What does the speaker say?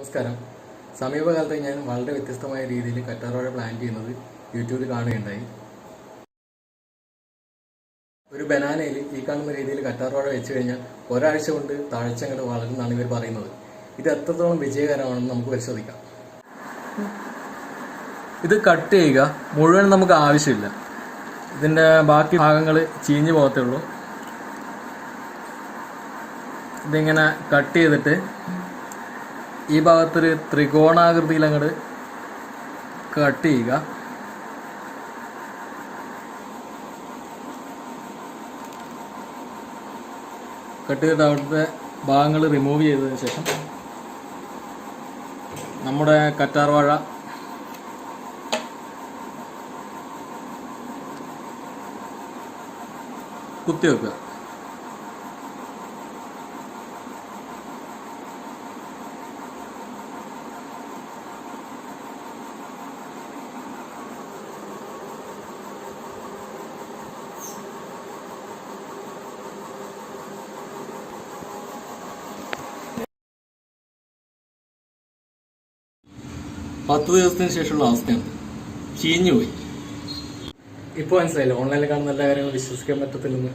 നമസ്കാരം. സമീപകാലത്ത് ഞാൻ വളരെ വ്യത്യസ്തമായ രീതിയിൽ കറ്റാർവാഴ പ്ലാൻ ചെയ്യുന്നത് യൂട്യൂബിൽ കാണുകയുണ്ടായി. ഒരു ബനാനയിൽ ഈ കാണുന്ന രീതിയിൽ കറ്റാർവാഴ വെച്ച് കഴിഞ്ഞാൽ ഒരാഴ്ച കൊണ്ട് താഴ്ചങ്ങട് വളരുന്നതാണ് ഇവർ പറയുന്നത്. ഇത് എത്രത്തോളം വിജയകരമാണെന്ന് നമുക്ക് പരിശോധിക്കാം. ഇത് കട്ട് ചെയ്യുക മുഴുവൻ നമുക്ക് ആവശ്യമില്ല. ഇതിന്റെ ബാക്കി ഭാഗങ്ങൾ ചീഞ്ഞു പോകത്തേ ഉള്ളൂ. ഇതിങ്ങനെ കട്ട് ചെയ്തിട്ട് ഈ ഭാഗത്തൊരു ത്രികോണാകൃതിയിൽ അങ്ങോട്ട് കട്ട് ചെയ്യുക. കട്ട് ചെയ്തിട്ട് അവിടുത്തെ ഭാഗങ്ങൾ റിമൂവ് ചെയ്തതിന് ശേഷം നമ്മുടെ കറ്റാർവാഴ കുത്തി വെക്കുക പത്ത് ദിവസത്തിന് ശേഷമുള്ള അവസ്ഥയാണ് ചീഞ്ഞുപോയി. ഇപ്പോൾ മനസ്സിലായില്ല? ഓൺലൈനിൽ കാണുന്ന എല്ലാ കാര്യങ്ങളും വിശ്വസിക്കാൻ പറ്റത്തില്ലെന്ന്.